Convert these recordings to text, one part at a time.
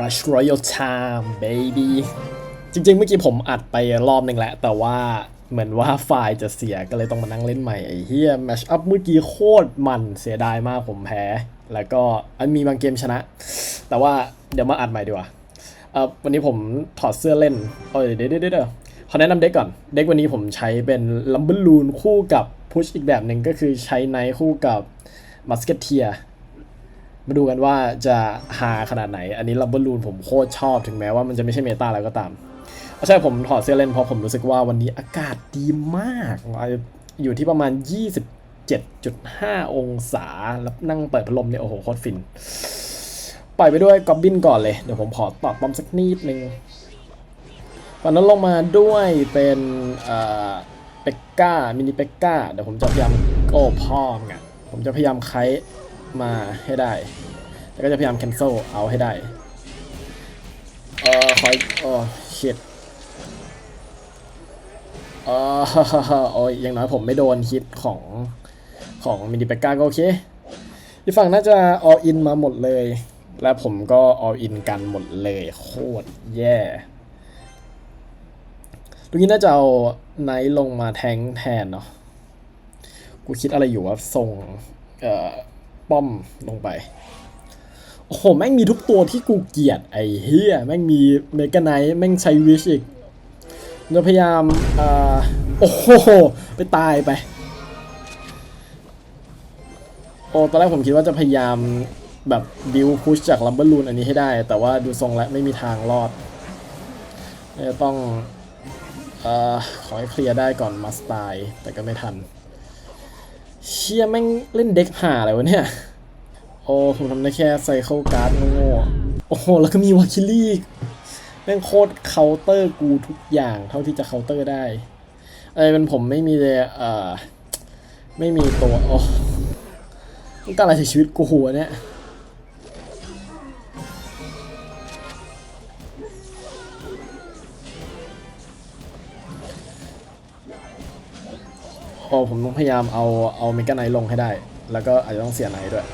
Crush Royal Time baby จริงๆ เมื่อกี้ผมอัดไปรอบหนึ่งแล้ว แต่ว่าเหมือนว่าไฟล์จะเสียก็เลยต้องมานั่งเล่นใหม่ ไอ้เฮียแมชอัพเมื่อกี้โคตรมันเสียดายมากผมแพ้ แล้วก็อันมีบางเกมชนะ แต่ว่าเดี๋ยวมาอัดใหม่ดีกว่าเออวันนี้ผมถอดเสื้อเล่นเอ้ยเดี๋ยวเดี๋ยวเดี๋ยวขอแนะนำเด็กก่อน เด็กวันนี้ผมใช้เป็นลัมเบอร์ลูนคู่กับพุชอีกแบบหนึ่งก็คือใช้ไนท์คู่กับมัสเกตเทีย มาดูกันว่าจะหาขนาดไหน อันนี้ลัมเบอร์ลูนผมโคตรชอบถึงแม้ว่ามันจะไม่ใช่เมตาแล้วก็ตามใช่ผมถอดเสื้อเล่นเพราะผมรู้สึกว่าวันนี้อากาศดีมาก อยู่ที่ประมาณ 27.5 องศา แล้วนั่งเปิดพัดลมเนี่ยโอ้โหโคตรฟิน ปล่อยไปด้วยกอบบินก่อนเลย เดี๋ยวผมขอตอดปอมสักนิดนึงฝั่งนั้นลงมาด้วยเป็นเป็กก้ามินิเป็กก้า เดี๋ยวผมจะพยายามโอ้พ่อไงผมจะพยายามไค มาให้ได้ แล้วก็จะพยายาม cancel เอาให้ได้เออคอยโอ้ shit เออโอ้ยอย่างน้อยผมไม่โดนฮิตของของมินิเปกก้าก็โอเคอีกฝั่งน่าจะ all in มาหมดเลย และผมก็ all in กันหมดเลย โคตรแย่ลูกนี้น่าจะเอาไนท์ลงมาแทงแทนเนาะ กูคิดอะไรอยู่ว่าส่งเอ่อ ป้อมลงไป โอ้โห แม่งมีทุกตัวที่กูเกลียดไอ้เฮียแม่งมีเมกาไนท์แม่งใช้วิชอีกจะพยายามอ่อโอ้โห ไปตายไป โอ้ตอนแรกผมคิดว่าจะพยายามแบบบิวพุชจากลัมเบอร์ลูนอันนี้ให้ได้ แต่ว่าดูทรงแล้วไม่มีทางรอดจะต้องเอ่อขอให้เคลียร์ได้ก่อนมาสตายแต่ก็ไม่ทัน เชี่ยแม่งเล่นเด็กห่าอะไรวะเนี่ย โอ้ผมทำได้แค่ใส่เข้าการ์ดโง่โอ้โห แล้วก็มีวาคิลี่แม่งโคตรเคาน์เตอร์กูทุกอย่างเท่าที่จะเคาน์เตอร์ได้ไอ้เป็นผมไม่มีเลยเอ่อ ไม่มีตัว โอ้ต้องการอะไรจากชีวิตกูหัวเนี่ย อ้ผมต้องพยายามเอาเอาเมกาไนท์ลงให้ได้ แล้วก็อาจจะต้องเสียไนท์ด้วย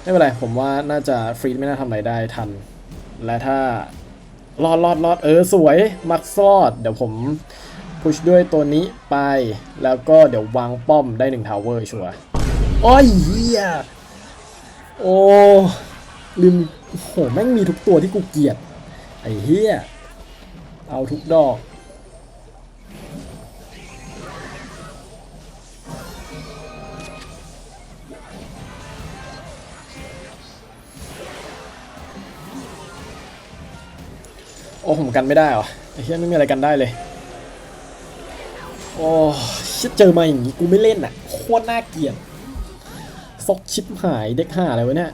ไม่เป็นไร ผมว่าน่าจะฟรีดไม่น่าทำอะไรได้ทัน และถ้ารอดรอดรอดเออ สวยมักซอด เดี๋ยวผมพุชด้วยตัวนี้ไป แล้วก็เดี๋ยววางป้อมได้หนึ่งทาวเวอร์ชัวร์โอ้ยเฮียโอ้ลืมโอ้โหแม่งมีทุกตัวที่กูเกลียด ไอ้เฮียเอาทุกดอก โอ้ผมกันไม่ได้เหรอไอ้เหี้ยไม่มีอะไรกันได้เลย โอ้ชิดเจอมาอย่างงี้กูไม่เล่นอะโคตรน่าเกลียดซกชิปหายเด็กห่าอะไรวะเนี่ย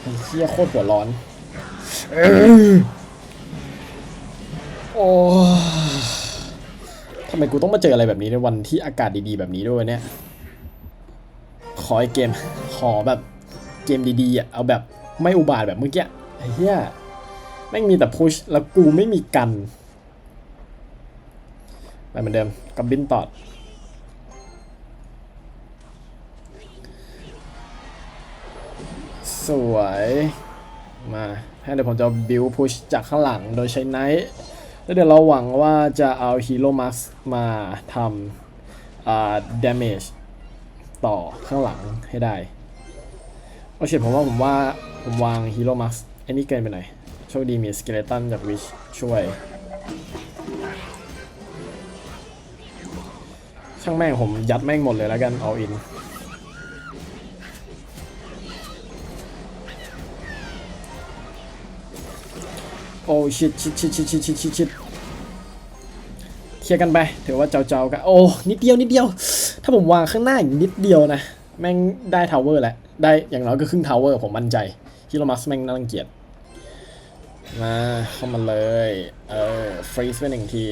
ไอ้เหี้ยโคตรหัวร้อนโอ้ทำไมกูต้องมาเจออะไรแบบนี้ในวันที่อากาศดีๆแบบนี้ด้วยเนี่ย ขอไอเกม ขอแบบเกมดีๆอะเอาแบบไม่อุบาทแบบเมื่อกี้ไอ้เหี้ยแม่งมีแต่พุชแล้วกูไม่มีกันไปเหมือนเดิมกับบินตอดสวยมาให้เดี๋ยวผมจะบิวพุชจากข้างหลังโดยใช้ไนท์แล้วเดี๋ยวเราหวังว่าจะเอาฮีโร่มัสมาทำอ่า damage ต่อข้างหลังให้ได้โอเคผมว่าผมว่าผมวางฮีโร่มักซ์อันนี้เกินไปหน่อยโชคดีมีสเกเลตันจากวิชช่วยช่างแม่งผมยัดแม่งหมดเลยแล้วกันเอาอินโอ้ชิดชิดชิดชิดชิดชิดชิดชิดเคลียร์กันไปถือว่าเจ้าๆกันโอ้นิดเดียวนิดเดียวาผมวางข้างหน้าอีกนิดเดียวนะ แม่งได้ทาวเวอร์แหละ ได้อย่างน้อยก็ครึ่งทาวเวอร์ผมมั่นใจฮิโรมัสแม่งน่ารังเกียจมาเข้ามาเลย เออฟรีซไปหนึ่งที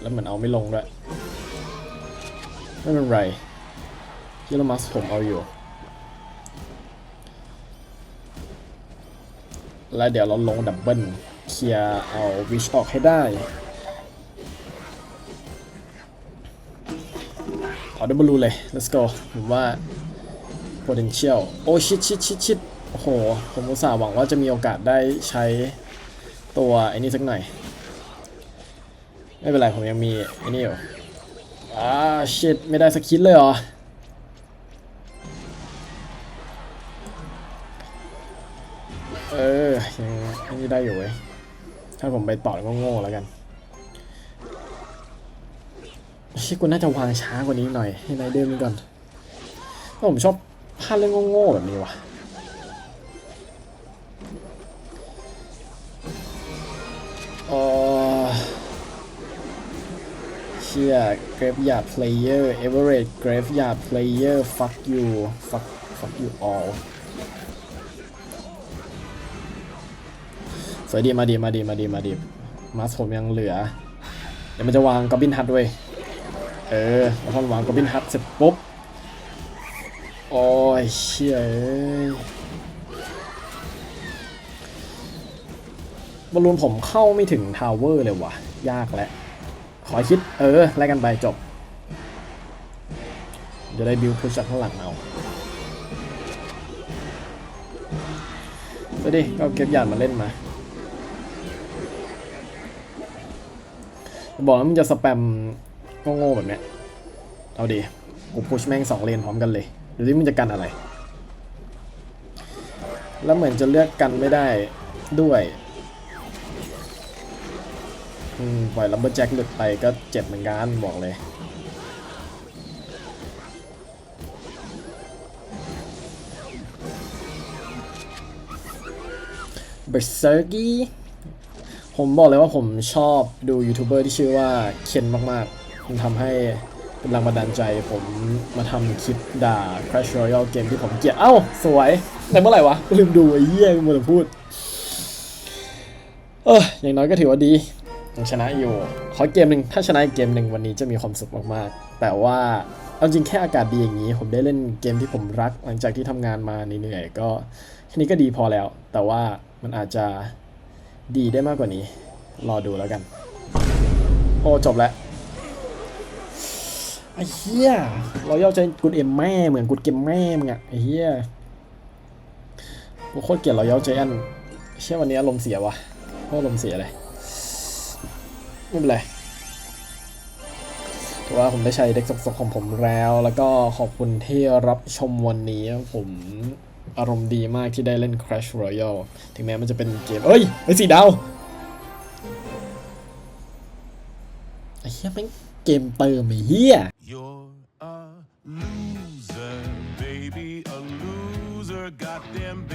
แล้วเหมือนเอาไม่ลงด้วย ไม่เป็นไรฮิโรมัสผมเอาอยู่ แล้วเดี๋ยวเราลงดับเบิลเคลียร์เอาวิชออกให้ได้ ดับเบิลลูเลย let's go ผมว่า potential โอ้ชิดชิดชิดชิดโอ้โห ผมอุตส่าห์หวังว่าจะมีโอกาสได้ใช้ตัวไอ้นี่สักหน่อย ไม่เป็นไร ผมยังมีไอ้นี่อยู่อ่าชิดไม่ได้สกิลเลยเหรอเออยังอันนี้ได้อยู่เว้ยถ้าผมไปต่อก็โง่แล้วกัน ชิกูน่าจะวางช้ากว่านี้หน่อยให้นายเดิมก่อนเพราะผมชอบพลาดเรื่องโง่ๆแบบนี้ว่ะเออเชี่ย graveyard player average graveyard player fuck you fuck fuck you all สวยดีมาดีมาดีมาดีมาดีมาสผมยังเหลือ เดี๋ยวมันจะวางกอบบินฮัทด้วย เออแล้วพอวางกอบบินฮัทเสร็จปุ๊บ โอ้ยเชี่ยเอ้ยบอลลูนผมเข้าไม่ถึงทาวเวอร์เลยวะยากแล้ว ขอคิด เออไล่กันไปจบ จะได้บิวพุชจากข้างหลังเอาไปดิ ก็เอาเก็บหยาดมาเล่นมาบอกว่ามึงจะสแปม โง่ๆแบบเนี้ย เอาดิกูพุชแม่งสองเลนพร้อมกันเลยดูที่มึงจะกันอะไร แล้วเหมือนจะเลือกกันไม่ได้ด้วยอืมปล่อยลัมเบอร์แจ็คหลุดไปก็เจ็บเหมือนกันบอกเลย เบอร์เซอร์กี้ผมบอกเลยว่าผมชอบดูยูทูบเบอร์ที่ชื่อว่าเคนมากๆ มันทำให้เป็นแรงบันดาลใจผมมาทำคลิปด่า Crash Royale เกมที่ผมเกลียด เอ้า สวย แต่เมื่อไหร่วะ ลืมดูไอ้เหี้ยมัวแต่พูด เอออย่างน้อยก็ถือว่าดียังชนะอยู่ ขอเกมหนึ่งถ้าชนะอีกเกมหนึ่งวันนี้จะมีความสุขมากๆ แต่ว่าเอาจริงแค่อากาศดีอย่างนี้ ผมได้เล่นเกมที่ผมรัก หลังจากที่ทำงานมาเหนื่อยๆก็แค่นี้ก็ดีพอแล้ว แต่ว่ามันอาจจะดีได้มากกว่านี้ รอดูแล้วกัน โอ้จบแล้ว ไอ้เหี้ยเราย่อใจกุดเอ็มแม่เหมือนกุดเกมแม่มึงอะไอ้เหี้ยกูโคตรเกลียดเราย่อใจอันเชื่อวันนี้อารมณ์เสียวะโคตรอารมณ์เสียเลยไม่เป็นไรถือว่าผมได้ใช้เด็กสกๆของผมแล้ว แล้วก็ขอบคุณที่รับชมวันนี้ผมอารมณ์ดีมากที่ได้เล่น Crash Royale ถึงแม้มันจะเป็นเกม เอ้ยไอ้สีดาวไอ้เหี้ยแม่ง เกมเติมไอ้เหี้ย You're a loser, baby, a loser. Goddamn, baby, you're